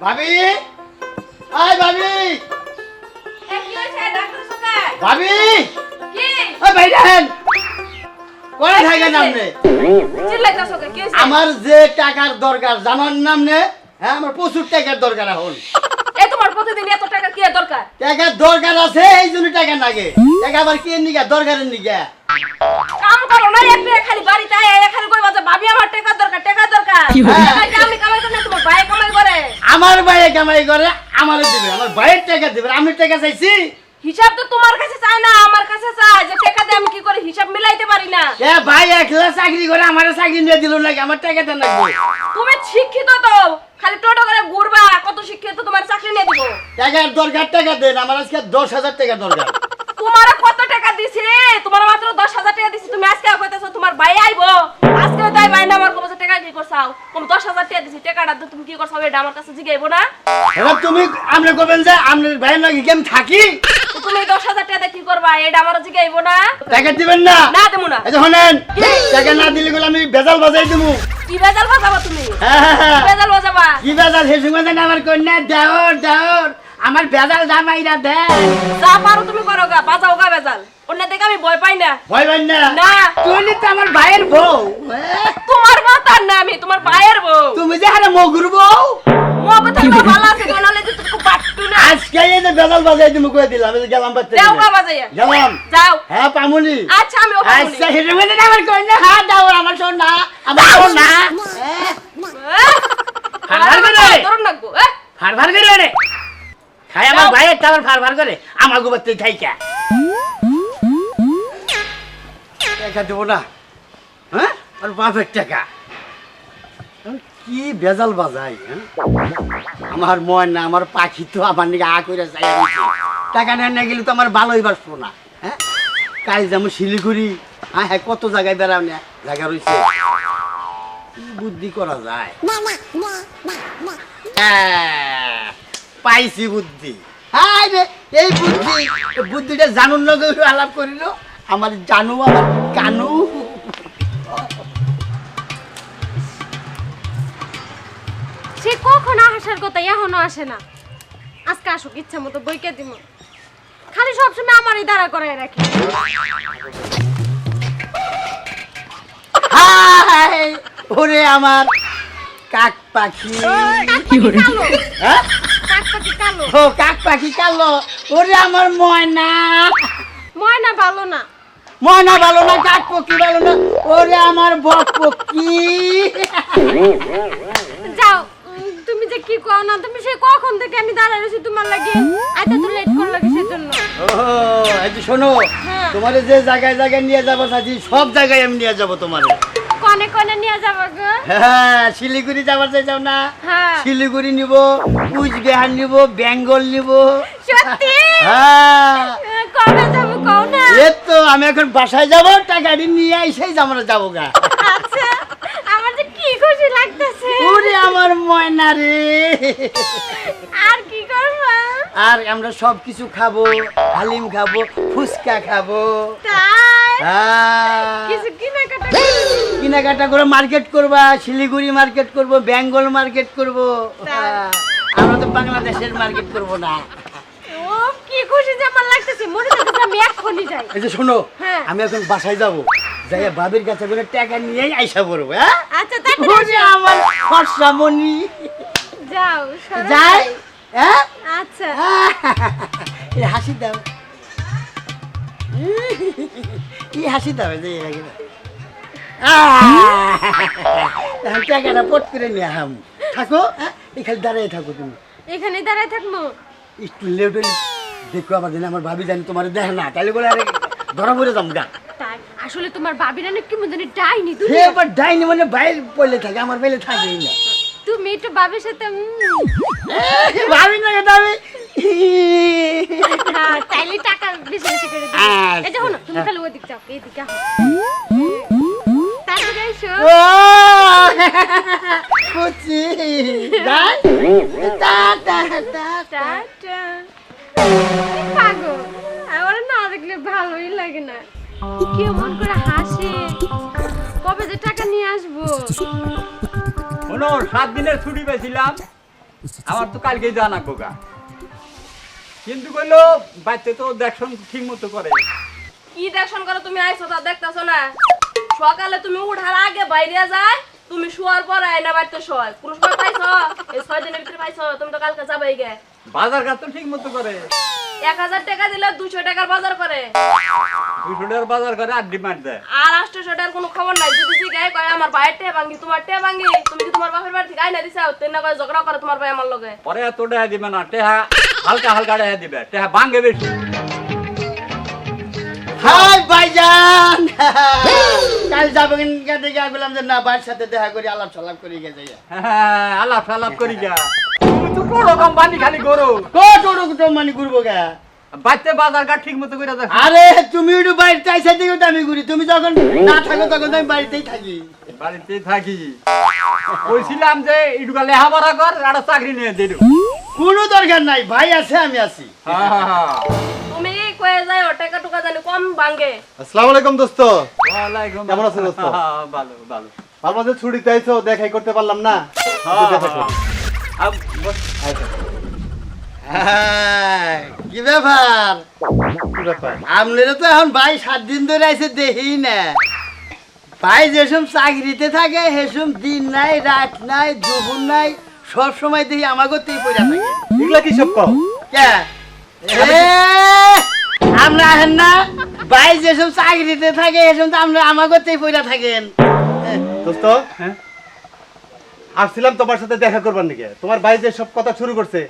ভাবি? আয় ভাবি? ভাবি? আমার যে টাকার দরকার জানার নামনে হ্যাঁ আমার প্রচুর টাকার দরকার এখন। তোমার প্রতিদিন এত টাকা কি দরকার? টাকার দরকার আছে এই জন্য টাকা লাগে। টাকা আবার কি নিগা? দরকারের নিগা। কাম করো না একটু খালি বাড়িতে আয়, আয়, খালি কইবা যে ভাবি আমার টাকা দরকার টাকা দরকার। আমি কামাই করি তোমার ভাই কামাই করে। আমার ভাইয়ে কামাই করে আমারে দিবে আমার ভাইয়ের টাকা দিবে আমি টাকা চাইছি। হিসাব তো তোমার কাছে চায় না আমার কাছে চায় যে টাকা দিয়ে আমি কি করে হিসাব মিলাইতে পারি না। এ ভাই একলা চাকরি করে আমার চাকরি নিয়ে দিল নাকি আমার টাকাটা লাগবে তুমি শিক্ষিত তো খালি টোটো করে ঘুরবা কত শিক্ষিত তোমার চাকরি নিয়ে দিব। টাকার দরকার টাকা দেন আমার আজকে দশ হাজার টাকা দরকার। তোমার কত টাকা দিছি? তোমার মাত্র দশ হাজার টাকা দিছি। তুমি আজকে কইতেছো তোমার ভাই আইবো। আজকে তাই ভাই না আমার কবছে টাকা কি করছাও? তুমি দশ হাজার টাকা দিছি টাকাটা দিয়ে তুমি কি করছাও এটা আমার কাছে জিগাইবো না? এবার তুমি আপনি করবেন যে আপনার ভাইয়ের নাকি কেমন থাকি? তুমি দশ হাজার টাকা দিয়ে কি করবা? এটা আমার জিগাইবো না। টাকা দিবেন না? না দেবো না। এই যে শোনেন টাকা না দিলে গেলে আমি বেজাল বাজাই দেবো কি বেজাল বাজাবা তুমি? হ্যাঁ, হ্যাঁ, হ্যাঁ। কি বেজাল বাজাবা? কি বেজাল সে সময় আমার কন্যা দেওর দেওর। আমার বেজাল জামাইরা দেয়। যা পারো তুমি করো গা বাজাও গা বেজাল। অন্য দেখে আমি ভয় পাই না। ভয় পাই না? না। তুই তো আমার ভাইয়ের বউ। হ্যাঁ? তোমার মা তার না আমি তোমার ভাইয়ের বউ। তুমি যে হারে মগুর বউ। মগ থাকলে ভালো আছে গনালে যে তুমি বাট্টু না। আজকে এই যে বেজাল বাজাই তুমি কয়ে দিলাম এই যে গেলাম বাচ্চা যাও গা বাজাইয়া। গেলাম। যাও। হ্যাঁ পামুনি। আচ্ছা আমি ওখানে আচ্ছা সে সময় জানি আমার কন্যা হ্যাঁ দাও আমার সোনা আমার সোনা। হ্যাঁ। হার হার করে। ধরুন রাখব ফার ফার করে রে খাই আমার। ভাইয়ের টাবার ফার ফার করে আমার গোবার তুই খাই কে টাকা দেবো না। হ্যাঁ? আর বাপের টাকা। কি বেজাল বাজাই হ্যাঁ? আমার ময়না আমার পাখি তো আমার নিকে আ করে যাই টাকা নেয় না গেলে তো আমার ভালোই বাসবো না হ্যাঁ? কাল যেমন শিলিগুড়ি হ্যাঁ হ্যাঁ কত জায়গায় বেড়াও না জায়গা রয়েছে কি বুদ্ধি করা যায়? হ্যাঁ, পাইছি বুদ্ধি। হাই রে এই বুদ্ধি বুদ্ধিটা জানুন লগে আলাপ করিল আমার জানু আমার কানু। সে কখন আসার কথা এখনও আসে না। আজকে আসুক ইচ্ছা মতো বইকে দিব খালি সবসময় আমারই দাঁড়া করাই রাখি। ওরে আমার কাক পাখি কালো। হ্যাঁ? কালো। ও কাক পাখি কালো। ওরে আমার ময়না। ময়না ভালো না। ময়না ভালো না কাক পক্ষী ভালো না। ওরে আমার বক পক্ষী যাও তুমি যে কি কও না তুমি সে কখন থেকে আমি দাঁড়ায় রয়েছি তোমার লাগে? আইতে তো লেট কর লাগে সেজন্য। ও এই শোনো হ্যাঁ। তোমার যে জায়গায় জায়গায় নিয়ে যাব সাজি সব জায়গায় আমি নিয়ে যাব তোমার। কনে কনে নিয়ে যাব গো। হ্যাঁ শিলিগুড়ি যাবার চাইছাও না। হ্যাঁ। শিলিগুড়ি নিব কুচবিহার নিব বেঙ্গল নিব। সত্যি? হ্যাঁ। কবে যাব কও না? এ তো আমি এখন বাসায় যাব টাকাটি নিয়ে এসেই আমরা যাব গা। আচ্ছা আমার যে কি খুশি লাগতেছে। ওরে আমার ময়না রে। আর কি করবা? আর আমরা সব কিছু খাব হালিম খাব ফুচকা খাব। তাই? কেনাকাটা কেনাকাটা করে মার্কেট করবা শিলিগুড়ি মার্কেট করব বেঙ্গল মার্কেট করব। হ্যাঁ, আমরা তো বাংলাদেশের মার্কেট করব না। এই যে শোনো হ্যাঁ। আমি এখন বাসায় যাব। যাই বাবির কাছে করে টাকা নিয়েই আইসা পড়ব হ্যাঁ? আচ্ছা আমার ফর্সামণি যাও যাই হ্যাঁ? আচ্ছা। হাসি দাও। এই হাসি দাও যে! এখন টাকাটা পট করে নিয়ে আহাম। থাকো হ্যাঁ? এখানে দাঁড়িয়ে থাকো তুমি। এখানে দাঁড়ায় থাকব? একটু লেট দেখো আবার যেন আমার ভাবি জানি তোমার দেখ না তাহলে বলে আরে ধরা পড়ে যাম গা। তাই? আসলে তোমার বাবিরা নাকি মনে ডাইনি তুমি হে আবার ডাইনি মানে বাইরে পড়লে থাকে আমার বাইরে থাকেই না। তুমি একটু বাবির সাথে ভাবি না হ্যাঁ, তাইলে টাকা বেশি বেশি করে দিবে। এই দেখো না তুমি খালি ওদিক যাও এইদিকে আসো তারপরে এসো। ও! কুচি যাই। টা টা টা টাটা পাগল? আমার না দেখলে ভালোই লাগে না। কেমন করে হাসে। কবে যে টাকা নিয়ে আসব? শোনো সাত দিনের ছুটি পেয়েছিলাম। আমার তো কালকেই জানা কোকা কিন্তু কইলো বাচ্চা তো দেখশন ঠিক মতো করে। কি দেখশন করো তুমি আইছো তা দেখতেছো না? সকালে তুমি উঠার আগে বাইরে যায় তুমি শোয়ার পর আয়না বাড়িতে শোয়। কোন সময় পাইছো? এই ছয় দিনের ভিতরে পাইছো? তুমি তো কালকে যাবেই গে। বাজার ঘাট তো ঠিক মতো করে। এক হাজার টাকা দিলে দুশো টাকার বাজার করে। দুশো টাকার বাজার করে আর ডিমান্ড দেয়। আর আটশো টাকার কোনো খবর নাই। যদি জিগায় কয় আমার ভাইয়ের টে ভাঙ্গি তোমার টে ভাঙ্গি তুমি কি তোমার বাপের বাড়ি থেকে আইনা দিছাও তেন না কয় ঝগড়া করে তোমার ভাই আমার লগে। পরে এত টাকা দিবে না। টেহা হালকা হালকা টাকা দিবে। টেহা ভাঙ্গে বেশি হাই ভাইজান! কাল যাবেন দেখে বললাম যে না ভাইয়ের সাথে দেখা করি আলাপ সালাপ করি গেছে হ্যাঁ আলাপ সালাপ করি গা তুমি তো কোম্পানি খালি করো। কত গা? বাচ্চা বাজার ঘাট ঠিক মতো করে দেখো। আরে তুমি একটু বাড়িতে চাইছে দিকে আমি ঘুরি। তুমি যখন না থাকো তখন আমি বাড়িতেই থাকি। বাড়িতেই থাকি। কইছিলাম যে ইটুকা লেহাপড়া কর চাকরি নিয়ে দিল কোনো দরকার নাই ভাই আছে আমি আছি। তুমি কয়ে যায় ও টাকা টুকা জানি কম আসসালামু আলাইকুম দোস্ত। ওয়ালাইকুম কেমন আছেন দোস্ত? হ্যাঁ, ভালো ভালো। মাঝে মাঝে ছুটিতে আইছো দেখাই করতে পারলাম না। হ্যাঁ, কি ব্যাপার? কি আপনারা তো এখন ভাই সাত দিন ধরে আছে দেখি না। ভাই যেসব চাকরিতে থাকে সেসব দিন নাই রাত নাই দুপুর নাই সব সময় দেখি আমাকে তুই পড়ে থাকে। এগুলা কি সব কও? কে? আমরা আহেন না ভাই যেসব চাকরিতে থাকে সেসব তো আমরা আমাকে তুই পড়ে থাকেন। দোস্ত হ্যাঁ? আসছিলাম তোমার সাথে দেখা করবার নাকি। তোমার ভাই যে সব কথা শুরু করছে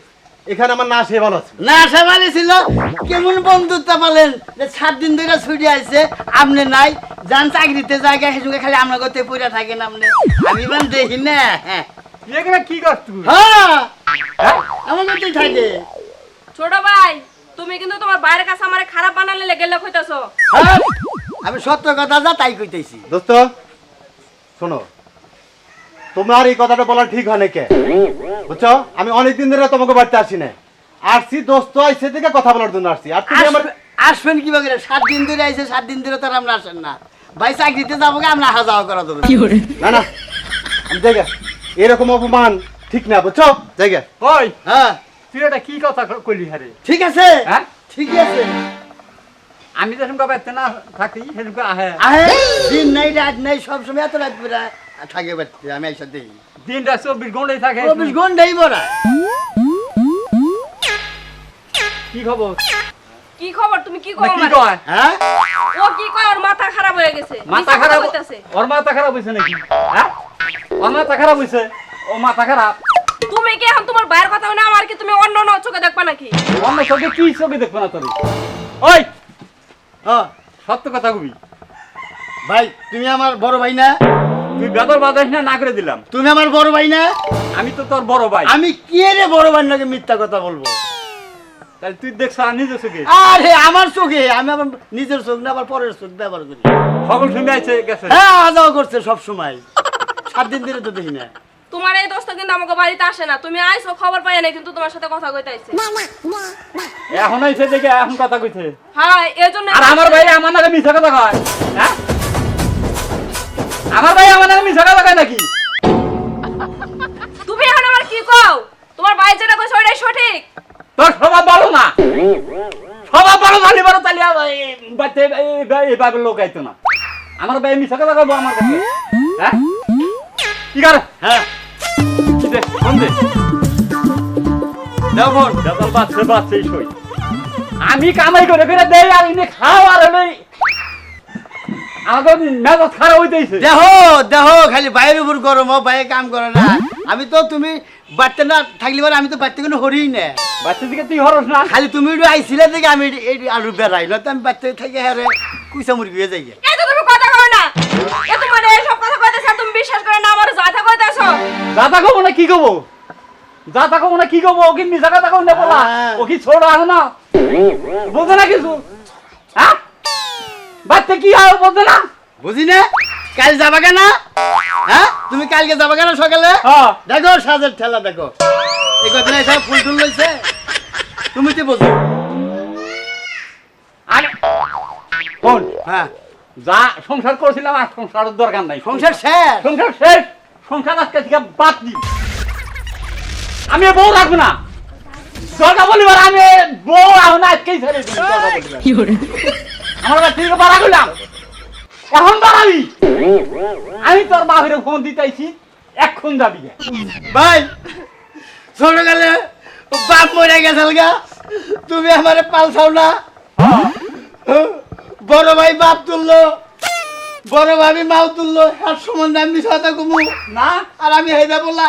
এখানে আমার না সে ভালো আছে। না আশা মানে ছিল কেমন বন্ধুত্ব পালেন? যে সাত দিন ধরে ছুটি আছে আপনি নাই যান চাকরিতে জায়গা সেসঙ্গে খালি আমরা করতে পড়ে থাকেন আপনি আমি মানে দেখি না হ্যাঁ। এগুলা কি করছ তুই হ্যাঁ আমার করতেই থাকে। ছোট ভাই তুমি কিন্তু তোমার বাইরের কাছে আমার খারাপ বানালে গেলে কইতাছো হ্যাঁ আমি সত্য কথা যা তাই কইতেছি দোস্ত শোনো তোমার এই কথাটা বলা ঠিক হয় নাকি বুঝছ? আমি অনেকদিন ধরে তোমাকে বাড়িতে আসি না আসছি দোস্ত আইসে থেকে কথা বলার জন্য আসছি। আর তুমি আমার আসবেন কি করে সাত দিন ধরে আইসে সাত দিন ধরে তার আমরা আসেন না। ভাই চাকরিতে যাব আমরা আসা যাওয়া করা দেবো না না আমি জায়গা এরকম অপমান ঠিক না বুঝছ? জায়গা। ওই হ্যাঁ। তুই এটা কি কথা কইলি হারে ঠিক আছে। হ্যাঁ? ঠিক আছে। আমি যখন বাড়িতে না থাকি সেরকম আহে। আহে। দিন নাই রাত নাই সব সময় এত রাত বেড়া থাকে বাড়িতে আমি এসে আইসা দেখি দিনটা চব্বিশ ঘন্টাই থাকে। চব্বিশ ঘন্টাই বড়া কি খবর? কি খবর? তুমি কি কও কি আমারে? কয়? হ্যাঁ? ও কি কয়? ওর মাথা খারাপ হয়ে গেছে। মাথা খারাপ কইতাছে। ওর মাথা খারাপ হয়েছে নাকি? হ্যাঁ? ওর মাথা খারাপ হয়েছে ও মাথা খারাপ। তুমি কি এখন তোমার ভাইয়ের কথা না আমার কি তুমি অন্য অন্য চোখে দেখবা নাকি? অন্য চোখে কি চোখে দেখব না তোর? ওই! হ্যাঁ সত্য কথা কবি। ভাই তুমি আমার বড় ভাই না? তুই বেদর বাজাস না না করে দিলাম। তুমি আমার বড় ভাই না? আমি তো তোর বড় ভাই। আমি কি রে বড় ভাই নাকি মিথ্যা কথা বলব? তাহলে তুই দেখছ আর নিজে চোখে? আরে আমার চোখে। আমি আমার নিজের চোখ না আবার পরের চোখ ব্যবহার করি। সকল শুনে আছে গেছে? হ্যাঁ আওয়া যাওয়া করছে সব সময় সাত দিন ধরে তো দেখি না। তোমার এই দোস্ত কিন্তু আমাকে বাড়িতে আসে না। তুমি আইছো খবর পাই না কিন্তু তোমার সাথে কথা কইতে আইছে এখন এসে দেখে এখন কথা কইছে। হ্যাঁ এই জন্য আর আমার ভাই আমার নাকি মিছা কথা কয় হ্যাঁ? আমার ভাই আমার নাকি মিছা কথা কয় নাকি? তুমি এখন আমার কি কও? তোমার ভাই যেটা কইছে ওইটাই সঠিক? তোর স্বভাব ভালো না। স্বভাব ভালো জানি বড় তাহলে বাচ্চা এইভাবে লোক আইতো না। আমার ভাই মিছা কথা কইবো আমার কাছে। হ্যাঁ? কি করে? হ্যাঁ। এই আমি কামাই করে করে দেই আর ইনে খাও আর হলে আমাকে মেজাজ খারাপ হইতেছে। দেহ দেহ খালি বাইরের উপর গরম বাইরে কাম করে না। আমি তো তুমি বাড়তে না থাকলে আমি তো বাড়তে কোনো হরিই না। দিকে তুই হরস না? খালি তুমি একটু আইছিলে দেখে আমি এই আলু বেড়াই না তো আমি বাড়তে থেকে হারে কুইসা মুরগি হয়ে যাই। তুমি কথা কও না। এ তোমার সব কথা কইতেছ তুমি বিশ্বাস করে না আমার যাতা কইতেছো। যাতা কব না কি কব? যাতা কব না কি কব? ও কি মিছা কথা না বলা? হ্যাঁ। ও কি ছোট আনো না? বোঝে না কিছু? হ্যাঁ? বাচ্চা কি আর বোঝে না? বুঝি না কাল যাবা কেন? হ্যাঁ? তুমি কালকে যাবা কেন সকালে? হ্যাঁ। দেখো সাজের ঠেলা দেখো। এই কথা নাই সব ফুল টুল লইছে। তুমি তো বুঝো? আরে শোন। হ্যাঁ। যা সংসার করেছিলাম আর সংসারের দরকার নাই। সংসার শেষ? সংসার শেষ। সংসার আজকে থেকে বাদ দি। আমি বউ রাখব না। দরকার বলিবার আমি বউ এখন আজকেই ছেড়ে দিই। আমার বাড়ি থেকে বাড়া করলাম। এখন বাড়াবি আমি তোর বাহিরে ফোন দিতেছি এখন যাবি। ভাই ছোটকালে বাপ মরে গেছিল গা। তুমি আমারে পালছাও না। বড় ভাই বাপ তুললো বড় ভাবি মাও তুললো আর সম্বন্ধে আমি সাথে ঘুমু না। আর আমি হেদা বলা।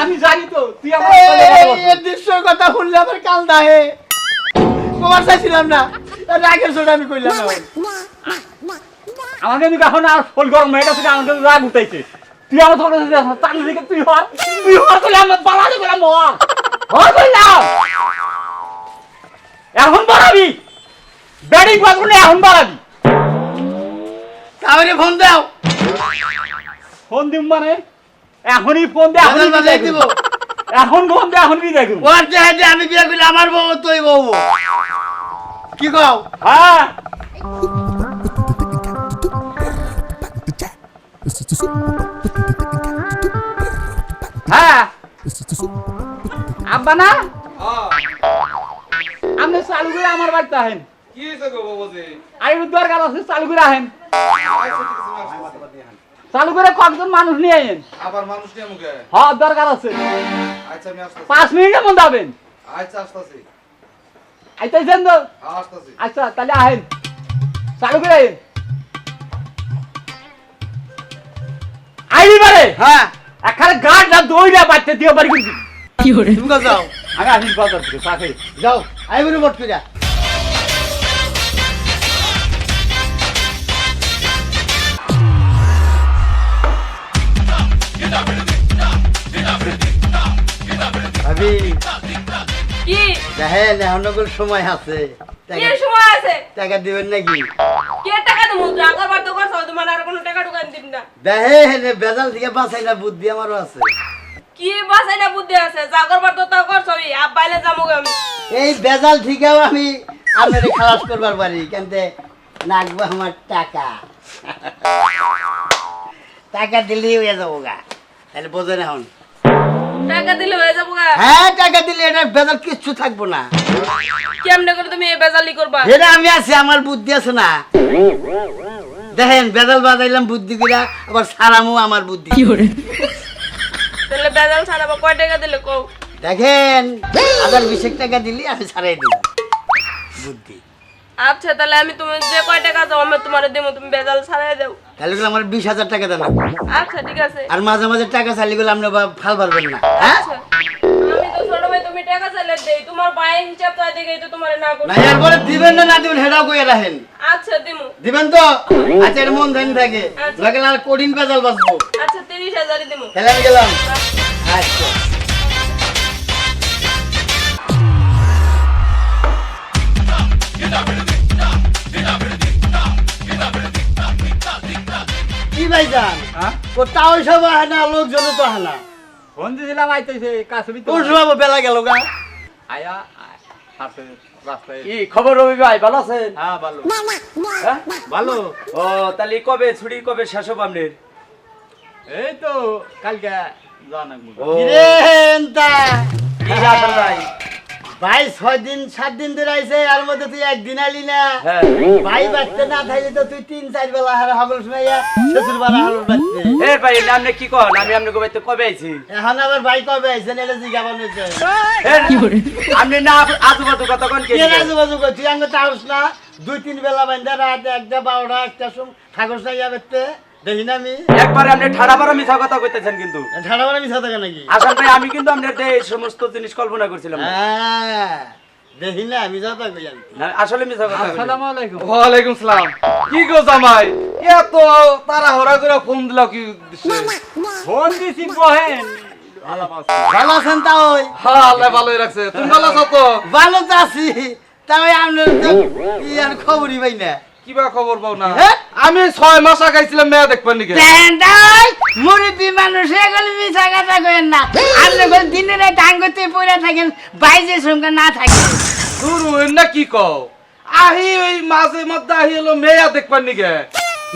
আমি জানি তো তুই আমার দৃশ্যর কথা শুনলে আমার কাল দাহে। তোমার চাইছিলাম না। রাগের ছোট আমি কইলাম না। আমাকে কিন্তু এখন আর ফুল গরম হয়ে গেছে আমাকে রাগ উঠাইছে। তুই আমার তোর কাছে তার দিকে তুই হর তুই হর করলে আমার বাড়া দেবে না মর হর করলাম এখন বাড়াবি। ব্যাটিং পাস এখন বাড়াবি। তাহলে ফোন দাও। ফোন দিম মানে? এখনই ফোন দে এখন দিব। এখন ফোন দে এখন বিদায় করব। ওর চাইতে আমি বিয়ে করলে আমার বউ তুই বউ। কি কও? হ্যাঁ। হ্যাঁ। আব্বা না? আপনি চালু করে আমার বাড়িতে আহেন। কি হয়েছে গো বাবাজি আর দরকার আছে চালু করে আহেন। চালু করে কতজন মানুষ নিয়ে আইন। আবার মানুষ নিয়ে মুখে? হ্যাঁ দরকার আছে। আচ্ছা আমি আসতেছি। পাঁচ মিনিটের মধ্যে যাবেন আচ্ছা আসতেছি। আইতেছেন তো? আসতেছি। আচ্ছা তাহলে আহেন। চালু করে আহেন। আইবি পারে? হ্যাঁ। এখানে গাড়টা দইরা বাচ্চা দিয়ে বাড়ি করছি তুমি যাও? আমি আসিস বাজার থেকে চা খাই যাও আই বলে বট ভাবি। কি? দেখেন এখনও সময় আছে। কি সময় আছে? টাকা দিবেন নাকি? কে টাকা দেবো? আগর তো করছ তোমার আর কোনো টাকা ঢুকান দিব না। দেখেন বেজাল থেকে বাঁচাই না বুদ্ধি আমারও আছে। কি বাসাই না বুদ্ধি আছে? জাগর বার তো তাও করছ আব্বাইলে যাব আমি এই বেজাল থেকেও আমি আপনার খালাস করবার পারি কেনতে নাকবো আমার টাকা। টাকা দিলেই হয়ে যাব গা। তাহলে বোঝেন এখন। টাকা দিলে হয়ে যাব গা। হ্যাঁ টাকা দিলে এটা বেজাল কিচ্ছু থাকব না। কেমনে করে তুমি এই বেজালি করবা? এটা আমি আছি আমার বুদ্ধি আছে না। দেখেন বেজাল বাজাইলাম বুদ্ধি কইরা আবার সারামও আমার বুদ্ধি। তাহলে বেজাল ছাড়াবো কয় টাকা দিলে কও? দেখেন হাজার বিশেক টাকা দিলি আমি ছাড়াই দিব বুদ্ধি। আচ্ছা তাহলে আমি তুমি যে কয় টাকা যাও আমি তোমার দেবো তুমি বেজাল ছাড়াই দাও। তাহলে বলে আমার বিশ হাজার টাকা দেন আচ্ছা ঠিক আছে। আর মাঝে মাঝে টাকা চালি গেলে বা- ফাল পারবেন না। হ্যাঁ? আচ্ছা। আমি তো ছোট ভাই তুমি টাকা চাইলে দেই। তোমার পায়ে হিসাব তো দেখে তো তোমার না না এরপরে দিবেন না না দিবেন হেটাও কইয়া রাখেন। আচ্ছা দিমু। দিবেন তো? আচ্ছা এর মন ধান থাকে। আচ্ছা। আর কঠিন পেজাল বাঁচবো। আচ্ছা তিরিশ হাজারই দিমু। তাহলে আমি গেলাম। আচ্ছা। ভাইজান। হ্যাঁ? ও তাও সব আহে না লোকজন তো আহে ফোন দিয়েছিলাম আইতেছে কাছে কোন সময় বেলা গেল গা। আয়া কি খবর রবি ভাই ভালো আছেন? হ্যাঁ ভালো। হ্যাঁ? ভালো। ও তাহলে কবে ছুটি কবে শেষ হবে আপনার? এই তো কালকে জানাক ও। কি ভাই? ভাই ছয় দিন সাত দিন ধরে আইছে আর মধ্যে তুই একদিন আলি না। হ্যাঁ। ভাই বাচ্চা না থাকলে তো তুই তিন চার বেলা হার হগল শুনাইয়া শ্বশুর বাড়া হাগল বাচ্চা। এ ভাই আপনি কি কন? আমি আপনাকে বাড়িতে কবে আইছি? এখন আবার ভাই কবে আইছেন? এটা আপনি না আজুবাজু কথা কন কে কে রাজু তুই আঙ্গ তাহস না? দুই তিন বেলা বান্ধা রাত একটা বারোটা একটা ঠাকুর সাইয়া বেতে দেখি না আমি। একবারে আপনি ঠাড়া বাড়া মিথ্যা কথা কইতেছেন কিন্তু। ঠাড়া বাড়া মিশা থাকে নাকি? আসান ভাই আমি কিন্তু আপনার এই সমস্ত জিনিস কল্পনা করছিলাম হ্যাঁ দেখি না আমি যা কই জানি আসলে মিথ্যা কথা আসসালামু আলাইকুম। ওয়ালাইকুম সালাম। কি গো জামাই? এত তাড়াহুড়া করে ফোন দিলাও কি দিছে? ফোন দিছি বহেন। ভালো আছেন তা ওই হ্যাঁ আল্লাহ ভালোই রাখছে। তুমি ভালো আছো তো? ভালো তো আছি তাই আপনার কি আর খবরই পাই না। কিবা খবর পাও না? হ্যাঁ? আমি ছয় মাস আগাইছিলাম মেয়া দেখবেন নাকি। তেন্দাই মুরব্বী মানুষ এগুলো মিশা কথা কইেন না। আপনি কোন দিনে রাত আঙ্গতে পড়ে থাকেন বাইজের সঙ্গে না থাকে দূর না কি কও? আহি ওই মাঝে মধ্যে আহি হলো মেয়া দেখবেন নাকি।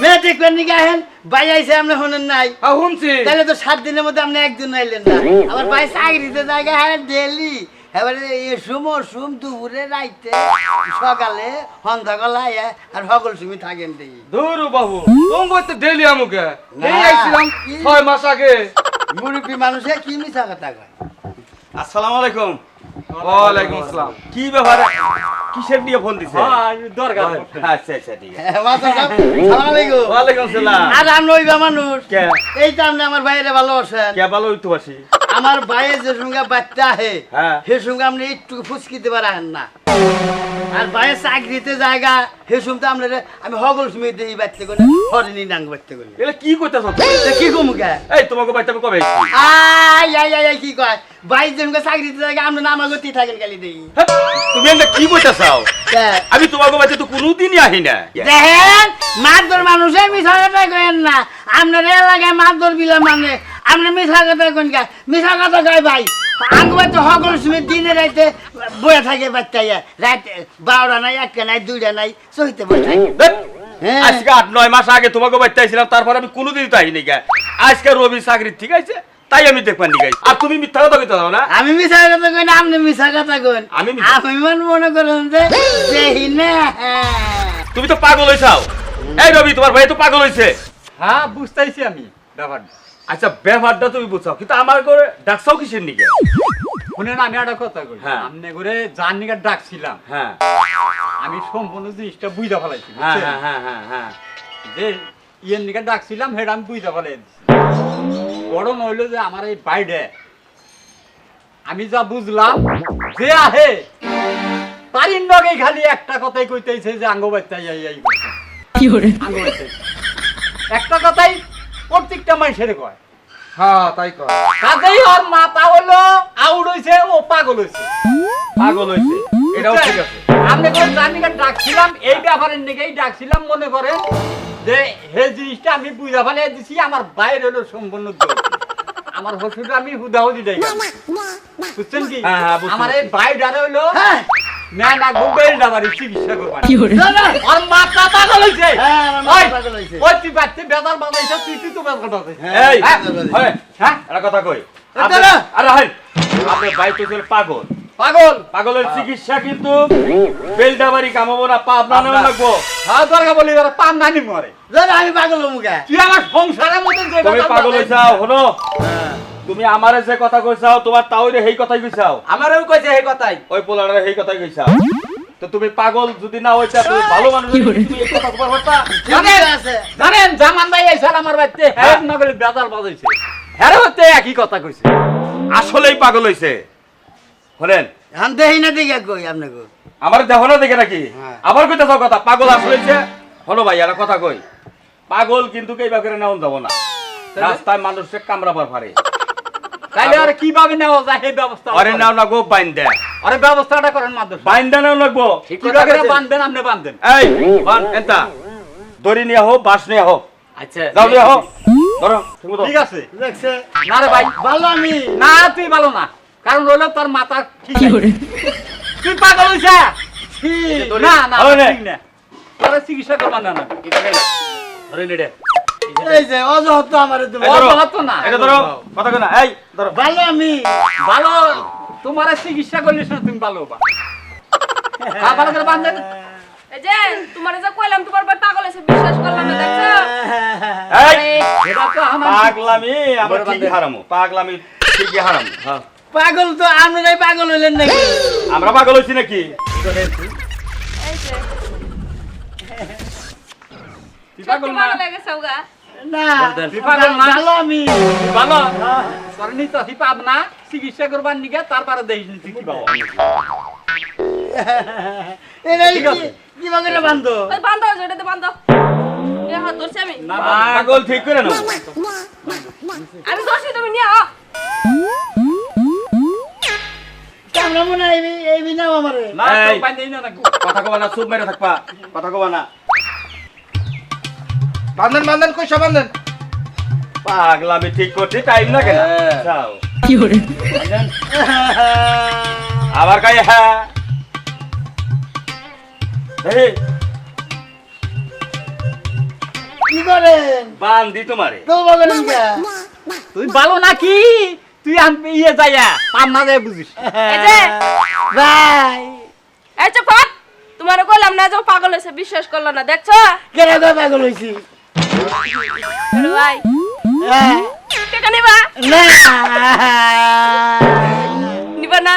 মেয়ে দেখবেন নাকি আহেন ভাই আইছে আপনি শোনেন নাই। শুনছি। তাহলে তো সাত দিনের মধ্যে আপনি একদিন আইলেন না। আমার ভাই চাকরিতে জায়গা হ্যাঁ ডেলি। এবারে দুপুরে রাইতে সকালে আর সকল সুমি থাকেন দেখি। ধুরু বাবু তোমার তো ডেলি আমুকে। এই আইছিলাম ছয় মাস আগে। মুরব্বী মানুষে কি মিছা কথা কয়? আসসালামু আলাইকুম। ওয়ালাইকুম আসসালাম। কি ব্যাপার? কিসের নিয়ে ফোন দিছে? দরকার। আচ্ছা আচ্ছা ঠিক আছে। হ্যাঁ, আলাইকুম। আসসালাম আর আমি মানুষ? কে? এই আমার বাইরে ভালোবাসেন। কে ভালো হইতে পারছি আমার বাইরে যে সঙ্গে বাচ্চা আহে হ্যাঁ। সে সঙ্গে আপনি একটু ফুসকিতে পারেন না। আর বাইরে চাকরিতে জায়গা সে সঙ্গে আমরা আমি হগল সুমি দিই বাচ্চা করে হরিণী নাং বাচ্চা করে। এগুলা কি কইতাছ তা কি কমু কে? এই তোমাকে আমি কবে আইছি? আই আই আই আই, কি কয়? বাইশ জনকে চাকরিতে জায়গা আমরা নামা গতি থাকেন খালি দেই। হ্যাঁ, তুমি এটা কি আমি তোমাকে বাড়িতে তো কোনোদিনই আহি না। দেখেন মানুষে কথা না। আপনার এলাকায় মাতবর বিলা মানে আপনি মিশা কথা কইন কা মিশা কথা কয় ভাই। আঙ্গুবার তো সকল সময় দিনে রাইতে বয়ে থাকে বাচ্চাইয়া রাত বারোটা নাই একটা নাই দুইটা নাই চহিতে বয়ে থাকে। হ্যাঁ। আজকে আট নয় মাস আগে তোমাকে বাড়িতে আইছিলাম তারপর আমি কোনোদিনই তো আহিনি গা। আজকে রবি চাকরি ঠিক আছে তাই আমি দেখবার নি গাই আর তুমি মিথ্যা কথা কইতে না। আমি মিশা কথা কই না আপনি মিশা কথা কইন। আমি আমি মনে মনে করেন যে দেহি না তুমি তো পাগল হইছাও। এই রবি তোমার ভাই তো পাগল হইছে। হ্যাঁ বুঝতেছি আমি ব্যাপারটা। আচ্ছা ব্যবহারটা তুমি বুঝাও। কিন্তু আমার করে ডাকছাও কিসের নিকে? শুনেন আমি একটা কথা কই। হ্যাঁ। আপনি করে যার নিকে ডাকছিলাম হ্যাঁ। আমি সম্পূর্ণ জিনিসটা বুঝতে ফেলাইছি হ্যাঁ বুঝছেন? হ্যাঁ হ্যাঁ হ্যাঁ হ্যাঁ। যে ইয়ের নিকে ডাকছিলাম সেটা আমি বুঝতে ফেলাই বড় নইলো যে আমার এই বাইরে আমি যা বুঝলাম যে আহে তারির নগে খালি একটা কথাই কইতেছে যে আঙ্গ বাচ্চা ইয়াই ইয়াই আঙ্গ বাচ্চা। একটা কথাই প্রত্যেকটা মানুষের কয়। হ্যাঁ তাই কর কাজেই ওর মাথা হলো আউট হইছে ও পাগল হইছে। পাগল হইছে এটাও ঠিক আছে। আমি কোন জানিকা ডাকছিলাম এই ব্যাপারের দিকেই ডাকছিলাম মনে করেন যে হে জিনিসটা আমি বুঝা ফেলে দিছি আমার বাইরে হলো সম্পূর্ণ আমার হসুটা আমি হুদাহুদি দেই বুঝছেন কি? হ্যাঁ, হ্যাঁ, আমার এই বাইরে হলো হ্যাঁ। না না চিকিৎসা করবা না, না। আর মাথা পাগল হইছে। হ্যাঁ, ওই, পাগল হইছে। ওই তুই বাচ্চা বেদার বাজাইছ তুই তুই তো বেদার বাজাইছ এই হ্যাঁ। হয় হ্যাঁ। কথা কই? আরে হাই আপনি ভাই তো ছিল পাগল। পাগল। পাগলের চিকিৎসা কিন্তু বেলডাবাড়ি কামাবো না পা আপনার নামে লাগবো। হ্যাঁ দরকার বলি পাম নানি মরে। আমি পাগল মুখে তুই আমার সংসারের মতন যে পাগল। হইছাও হলো তুমি আমারে যে কথা কইছাও তোমার তাওরে সেই কথাই কইছাও। আমারও কইছে এই কথাই। ওই পোলারে সেই কথাই কইছাও। তো তুমি পাগল যদি না হইতা তুমি ভালো মানুষ তুমি এই কথা কবার জানেন? আছে? জানেন জামান ভাই আইসাল আমার বাড়িতে হ্যাঁ। নগরে বেজার বাজাইছে হ্যাঁ হতে একই কথা কইছে। আসলেই পাগল হইছে। হলেন এখন দেহি না দিকে কই আপনাকে? আমার দেখো না দেখে নাকি? হ্যাঁ। আবার কইতেছ কথা পাগল আসলে হইছে? হলো ভাই একটা কথা কই। পাগল কিন্তু কেই বাকেরে নেওয়া যাব না। রাস্তায় মানুষে কামড়াবার পারে। তাইলে আর কীভাবে নেওয়া যায় এই ব্যবস্থা আরে নাও না গো বাইন দে আরে ব্যবস্থাটা করেন মাদ্রাস। বাইন দে নাও লাগবো কীভাবে বাঁধবেন আপনি বাঁধবেন এই বান এন্তা। দড়ি নিয়ে হোক বাঁশ নিয়ে হোক আচ্ছা। যাও নিয়ে হোক ধরো ঠিক আছে। দেখছে। না রে ভাই। ভালো আমি। না তুই ভালো না। কারণ হলো তোর মাথা ঠিক। তুই পাগল হইছা? না না। ঠিক না তোর চিকিৎসা করবা না না। ধরে। এই যে অজহত তো আমার তুমি এই ধরো। অবহত না। এটা ধরো কথা না এই ধরো। ভালো আমি ভালো তোমার চিকিৎসা করলে তুমি ভালো হবা। ভালো করে বান্ধে যে তোমার যে কইলাম তোমার ভাই পাগল হয়েছে বিশ্বাস করলাম না দেখছ? এই এটা তো আমার পাগলামি আমরা ঠিকই হারামো। পাগলামি ঠিকই হারামো। হ্যাঁ। পাগল তো আপনারাই পাগল হইলেন নাকি? আমরা পাগল হইছি নাকি? এই যে। তুই পাগল না? লাগে সৌগা না? ভালো আমি। ভালো। না চিকিৎসা করবার নিকে তারপরে দেখিস নি কি পাবো এটা কি বাগরে বান্ধব ওই বান্ধব যেটাতে বান্ধব এ হাত ধরছি আমি। পাগল ঠিক করে নাও। আমি ধরছি তুমি নিয়ে আও। আমরা মনে এই- এই বিনাও আমারে। না এই। তো বান্ধেই না কথা কবা না চুপ মেরে থাকবা। কথা কবা না। বান্ধন বান্ধন কইসা বান্ধন? পাগলামি ঠিক করতে টাইম লাগে না। হ্যাঁ। আবার কাই হ্যাঁ। কি করেন? তোমারে। তুই ভালো নাকি? তুই আনবি ইয়ে যাইয়া পাম না যায় বুঝিস। এই যে। ভাই। এই তোমার কইলাম না যে পাগল হয়েছে বিশ্বাস করল না দেখছ? কেন পাগল হইছি ভাই। হ্যাঁ। টাকা নিবা? না। নিবা না?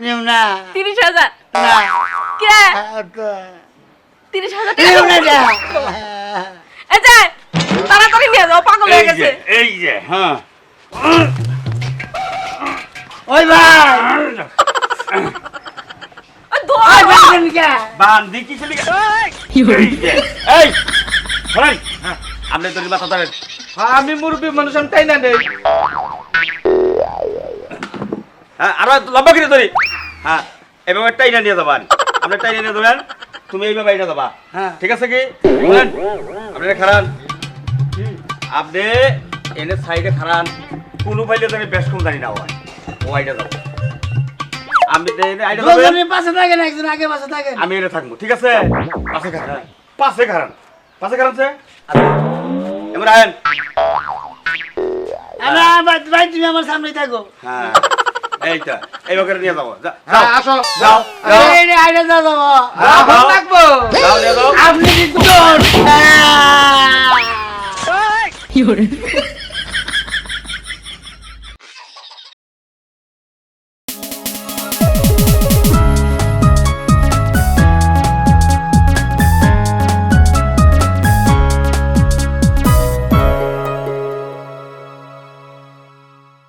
নিম না। তিরিশ হাজার। না। কে? তিরিশ হাজার নিম না টাকা তাড়াতাড়ি নিয়ে যাও পাগল হয়ে গেছে। এই যে হ্যাঁ। ওই ভাই। ওই ভাই কে? চলি এই এই। হ্যাঁ, আপনি মাথা ধরেন আমি মুরব্বী মানুষ আমি তাই না নেই? হ্যাঁ আরও লম্বা করে ধরি। হ্যাঁ এভাবে টাইনা নিয়ে যাবেন। আপনি টাইনা নিয়ে যাবেন তুমি এইভাবে এটা দেবা হ্যাঁ। ঠিক আছে কি? বলেন আপনি খারান আপনি এনে সাইডে খারান কোনো পাইলে জানি বেশ কম জানি না হয় ও যাব। আমি দুজনের পাশে থাকেন একজন আগে পাশে থাকেন। আমি এনে থাকব। ঠিক আছে? পাশে খারান পাশে খারান પાસે કરમ છે ইমরান ভাই তুমি আমার সামনে থাকো। হ্যাঁ। এই তো এই বকরে নিয়ে যাব। যাও। আসো। যাও যাও। এই রে আইনা যাও যাব যাও। থাকব যাও নিয়ে যাও। আপনি কি কোন কি হরে